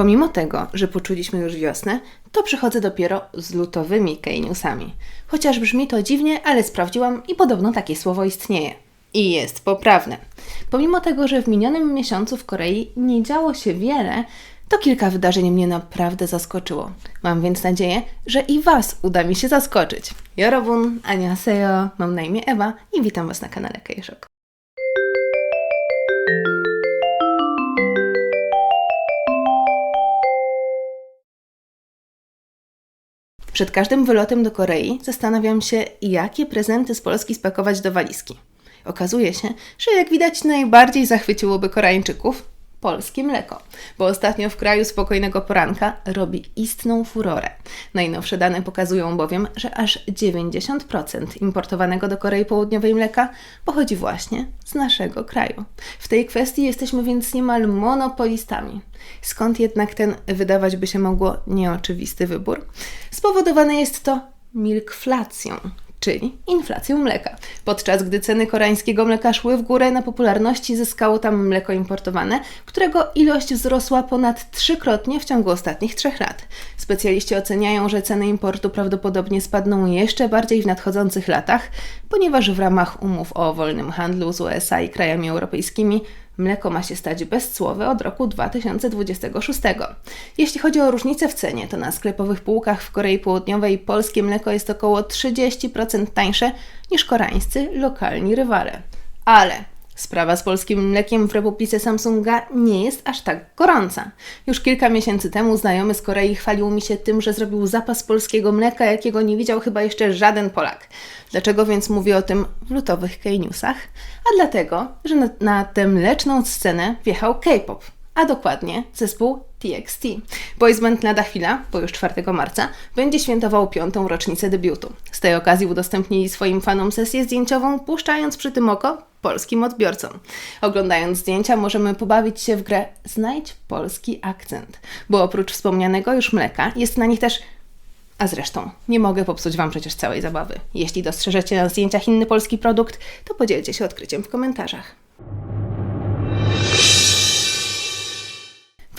Pomimo tego, że poczuliśmy już wiosnę, to przychodzę dopiero z lutowymi K-newsami. Chociaż brzmi to dziwnie, ale sprawdziłam i podobno takie słowo istnieje. I jest poprawne. Pomimo tego, że w minionym miesiącu w Korei nie działo się wiele, to kilka wydarzeń mnie naprawdę zaskoczyło. Mam więc nadzieję, że i Was uda mi się zaskoczyć. Yorobun, annyeonghaseyo, mam na imię Ewa i witam Was na kanale Kejszok. Przed każdym wylotem do Korei zastanawiam się, jakie prezenty z Polski spakować do walizki. Okazuje się, że jak widać najbardziej zachwyciłoby Koreańczyków polskie mleko, bo ostatnio w kraju spokojnego poranka robi istną furorę. Najnowsze dane pokazują bowiem, że aż 90% importowanego do Korei Południowej mleka pochodzi właśnie z naszego kraju. W tej kwestii jesteśmy więc niemal monopolistami. Skąd jednak ten, wydawać by się mogło, nieoczywisty wybór? Spowodowane jest to milkflacją, czyli inflacją mleka. Podczas gdy ceny koreańskiego mleka szły w górę, na popularności zyskało tam mleko importowane, którego ilość wzrosła ponad trzykrotnie w ciągu ostatnich trzech lat. Specjaliści oceniają, że ceny importu prawdopodobnie spadną jeszcze bardziej w nadchodzących latach, ponieważ w ramach umów o wolnym handlu z USA i krajami europejskimi Mleko ma się stać bezcłowe od roku 2026. Jeśli chodzi o różnicę w cenie, to na sklepowych półkach w Korei Południowej polskie mleko jest około 30% tańsze niż koreańscy lokalni rywale. Ale Sprawa z polskim mlekiem w Republice Samsunga nie jest aż tak gorąca. Już kilka miesięcy temu znajomy z Korei chwalił mi się tym, że zrobił zapas polskiego mleka, jakiego nie widział chyba jeszcze żaden Polak. Dlaczego więc mówię o tym w lutowych K-Newsach? A dlatego, że na, na tę mleczną scenę wjechał K-pop, a dokładnie zespół TXT. Boys lada chwila, bo już 4 marca, będzie świętował piątą rocznicę debiutu. Z tej okazji udostępnili swoim fanom sesję zdjęciową, puszczając przy tym oko polskim odbiorcom. Oglądając zdjęcia możemy pobawić się w grę Znajdź polski akcent, bo oprócz wspomnianego już mleka jest na nich też a zresztą, nie mogę popsuć Wam przecież całej zabawy. Jeśli dostrzeżecie na zdjęciach inny polski produkt, to podzielcie się odkryciem w komentarzach.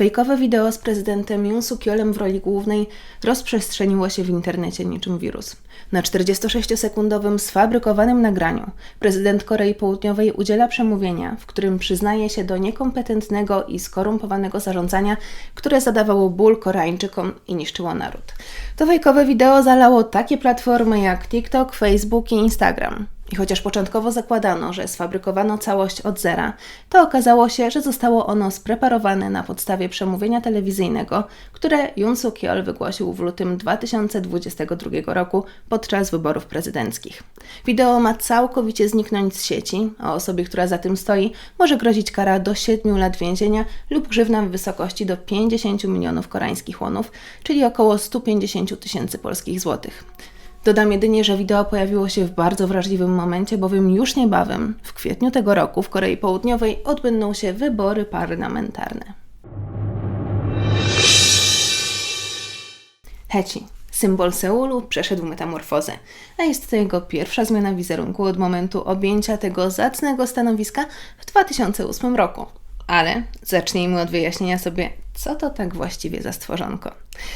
Fejkowe wideo z prezydentem Yoon Suk-yeolem w roli głównej rozprzestrzeniło się w internecie niczym wirus. Na 46-sekundowym sfabrykowanym nagraniu prezydent Korei Południowej udziela przemówienia, w którym przyznaje się do niekompetentnego i skorumpowanego zarządzania, które zadawało ból Koreańczykom i niszczyło naród. To fejkowe wideo zalało takie platformy jak TikTok, Facebook i Instagram. I chociaż początkowo zakładano, że sfabrykowano całość od zera, to okazało się, że zostało ono spreparowane na podstawie przemówienia telewizyjnego, które Yoon Suk Yeol wygłosił w lutym 2022 roku podczas wyborów prezydenckich. Wideo ma całkowicie zniknąć z sieci, a osobie, która za tym stoi, może grozić kara do 7 lat więzienia lub grzywna w wysokości do 50 milionów koreańskich łonów, czyli około 150 tysięcy polskich złotych. Dodam jedynie, że wideo pojawiło się w bardzo wrażliwym momencie, bowiem już niebawem, w kwietniu tego roku, w Korei Południowej odbędą się wybory parlamentarne. Heci, symbol Seulu, przeszedł metamorfozę, a jest to jego pierwsza zmiana wizerunku od momentu objęcia tego zacnego stanowiska w 2008 roku. Ale zacznijmy od wyjaśnienia sobie, co to tak właściwie za stworzonko.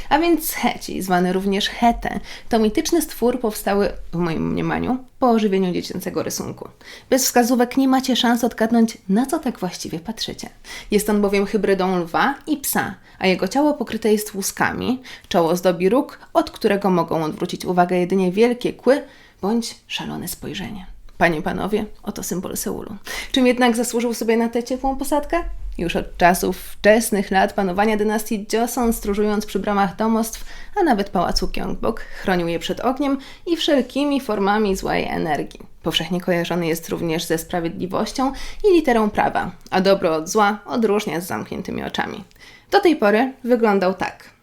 A więc Heci, zwany również Hete, to mityczny stwór powstały, w moim mniemaniu, po ożywieniu dziecięcego rysunku. Bez wskazówek nie macie szans odgadnąć, na co tak właściwie patrzycie. Jest on bowiem hybrydą lwa i psa, a jego ciało pokryte jest łuskami, czoło zdobi róg, od którego mogą odwrócić uwagę jedynie wielkie kły bądź szalone spojrzenie. Panie, panowie, oto symbol Seulu. Czym jednak zasłużył sobie na tę ciepłą posadkę? Już od czasów wczesnych lat panowania dynastii Joseon, stróżując przy bramach domostw, a nawet pałacu Gyeongbok, chronił je przed ogniem i wszelkimi formami złej energii. Powszechnie kojarzony jest również ze sprawiedliwością i literą prawa, a dobro od zła odróżnia z zamkniętymi oczami. Do tej pory wyglądał tak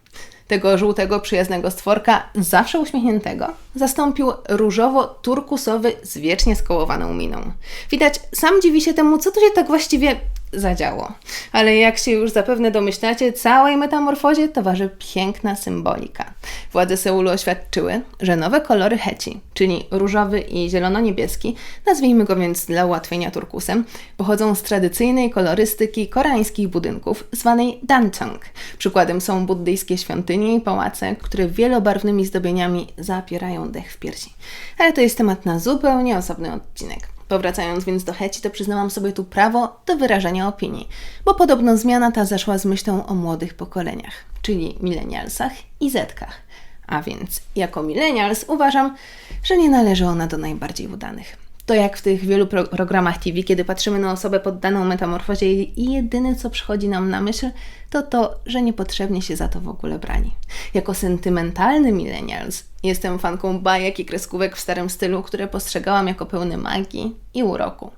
tego żółtego, przyjaznego stworka, zawsze uśmiechniętego, zastąpił różowo-turkusowy z wiecznie skołowaną miną. Widać, sam dziwi się temu, co tu się tak właściwie zadziało. Ale jak się już zapewne domyślacie, całej metamorfozie towarzy piękna symbolika. Władze Seulu oświadczyły, że nowe kolory heci, czyli różowy i zielono-niebieski, nazwijmy go więc dla ułatwienia turkusem, pochodzą z tradycyjnej kolorystyki koreańskich budynków zwanej dancong. Przykładem są buddyjskie świątynie i pałace, które wielobarwnymi zdobieniami zapierają dech w piersi. Ale to jest temat na zupełnie osobny odcinek. Powracając więc do checi, to przyznałam sobie tu prawo do wyrażania opinii, bo podobno zmiana ta zaszła z myślą o młodych pokoleniach, czyli milenialsach i zetkach. A więc jako millennials uważam, że nie należy ona do najbardziej udanych. To jak w tych wielu pro programach TV, kiedy patrzymy na osobę poddaną metamorfozie i jedyne co przychodzi nam na myśl, to to, że niepotrzebnie się za to w ogóle brani. Jako sentymentalny millennials jestem fanką bajek i kreskówek w starym stylu, które postrzegałam jako pełne magii i uroku.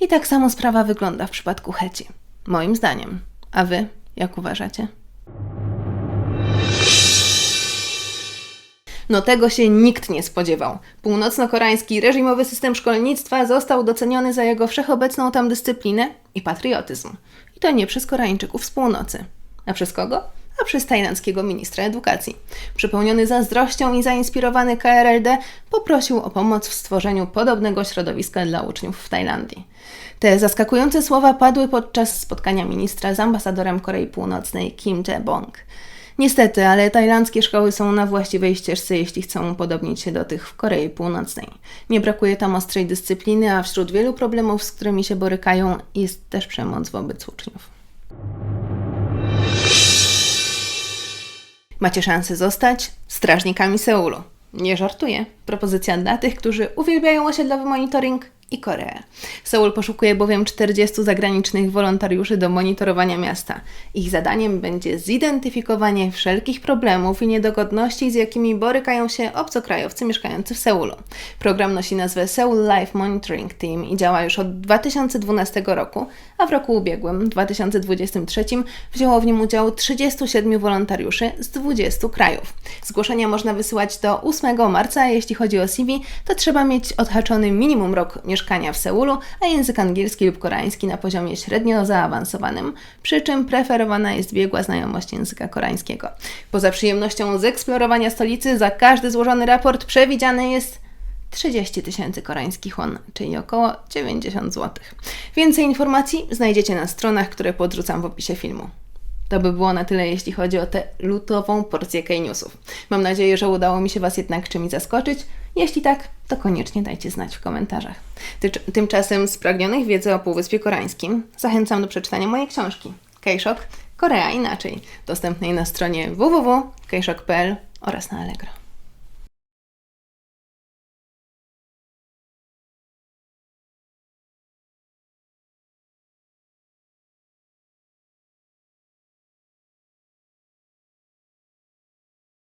I tak samo sprawa wygląda w przypadku Heci. Moim zdaniem. A wy, jak uważacie? No tego się nikt nie spodziewał. Północno-koreański reżimowy system szkolnictwa został doceniony za jego wszechobecną tam dyscyplinę i patriotyzm. I to nie przez Koreańczyków z północy. A przez kogo? a przez tajlandzkiego ministra edukacji. Przepełniony zazdrością i zainspirowany KRLD poprosił o pomoc w stworzeniu podobnego środowiska dla uczniów w Tajlandii. Te zaskakujące słowa padły podczas spotkania ministra z ambasadorem Korei Północnej Kim Jae-bong. Niestety, ale tajlandzkie szkoły są na właściwej ścieżce, jeśli chcą upodobnić się do tych w Korei Północnej. Nie brakuje tam ostrej dyscypliny, a wśród wielu problemów, z którymi się borykają, jest też przemoc wobec uczniów. Macie szansę zostać strażnikami Seulu. Nie żartuję. Propozycja dla tych, którzy uwielbiają osiedlowy monitoring i Koreę. Seul poszukuje bowiem 40 zagranicznych wolontariuszy do monitorowania miasta. Ich zadaniem będzie zidentyfikowanie wszelkich problemów i niedogodności, z jakimi borykają się obcokrajowcy mieszkający w Seulu. Program nosi nazwę Seoul Life Monitoring Team i działa już od 2012 roku, a w roku ubiegłym, 2023, wzięło w nim udział 37 wolontariuszy z 20 krajów. Zgłoszenia można wysyłać do 8 marca, jeśli chodzi o CV, to trzeba mieć odhaczony minimum rok mieszkania w Seulu, a język angielski lub koreański na poziomie średnio zaawansowanym, przy czym preferowana jest biegła znajomość języka koreańskiego. Poza przyjemnością z eksplorowania stolicy, za każdy złożony raport przewidziany jest 30 tysięcy koreańskich won, czyli około 90 zł. Więcej informacji znajdziecie na stronach, które podrzucam w opisie filmu. To by było na tyle, jeśli chodzi o tę lutową porcję K-Newsów. Mam nadzieję, że udało mi się Was jednak czymś zaskoczyć. Jeśli tak, to koniecznie dajcie znać w komentarzach. Ty tymczasem spragnionych wiedzy o Półwyspie Koreańskim zachęcam do przeczytania mojej książki K-Shock Korea Inaczej, dostępnej na stronie www.kshock.pl oraz na Allegro.